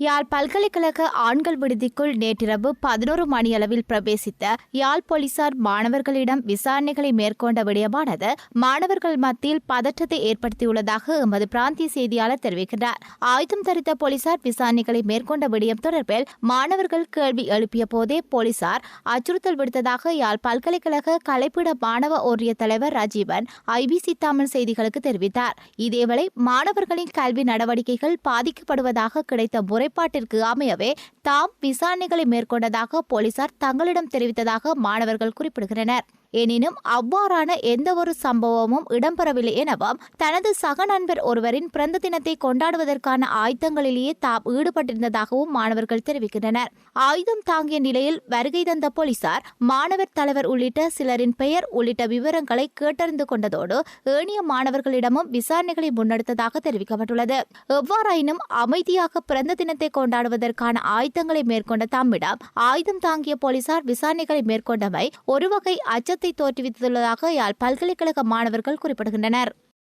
யாழ் பல்கலைக்கழக ஆண்கள் விடுதிக்குள் நேற்றிரவு பதினோரு மணியளவில் பிரவேசித்த யாழ் போலீசார் மாணவர்களிடம் விசாரணைகளை மேற்கொண்ட விடயமானது மாணவர்கள் மத்தியில் பதற்றத்தை ஏற்படுத்தியுள்ளதாக எமது பிராந்திய செய்தியாளர் தெரிவிக்கிறார் ஆயுதம் தரித்த போலீசார் விசாரணைகளை மேற்கொண்ட விடயம் தொடர்பில் மாணவர்கள் கேள்வி எழுப்பிய போதே போலீசார் அச்சுறுத்தல் விடுத்ததாக யாழ் பல்கலைக்கழக கலைப்பிட மாணவ ஒன்றிய தலைவர் ராஜீவன் ஐபிசி தமிழ் செய்திகளுக்கு தெரிவித்தார். இதேவேளை மாணவர்களின் கல்வி நடவடிக்கைகள் பாதிக்கப்படுவதாக கிடைத்த முறை முறைப்பாட்டிற்கு அமையவே தாம் விசாரணைகளை மேற்கொண்டதாக போலீசார் தங்களிடம் தெரிவித்ததாக மாணவர்கள் குறிப்பிடுகின்றனர். எனினும் அவ்வாறான எந்தவொரு சம்பவமும் இடம்பெறவில்லை எனவும் தனது சக நண்பர் ஒருவரின் பிறந்த தினத்தை கொண்டாடுவதற்கான ஆயுதங்களிலேயே தாம் ஈடுபட்டிருந்ததாகவும் மாணவர்கள் தெரிவிக்கின்றனர். ஆயுதம் தாங்கிய நிலையில் வருகை தந்த போலீசார் மாணவர் தலைவர் உள்ளிட்ட சிலரின் பெயர் உள்ளிட்ட விவரங்களை கேட்டறிந்து கொண்டதோடு ஏனைய மாணவர்களிடமும் விசாரணைகளை முன்னெடுத்ததாக தெரிவிக்கப்பட்டுள்ளது. எவ்வாறாயினும் அமைதியாக பிறந்த தினத்தை கொண்டாடுவதற்கான ஆயுதங்களை மேற்கொண்ட தம்மிடம் ஆயுதம் தாங்கிய போலீசார் விசாரணைகளை மேற்கொண்டமை ஒருவகை அச்ச அச்சத்தை தோற்றுவித்துள்ளதாக யாழ் பல்கலைக்கழக மாணவர்கள் குறிப்பிடுகின்றனர்.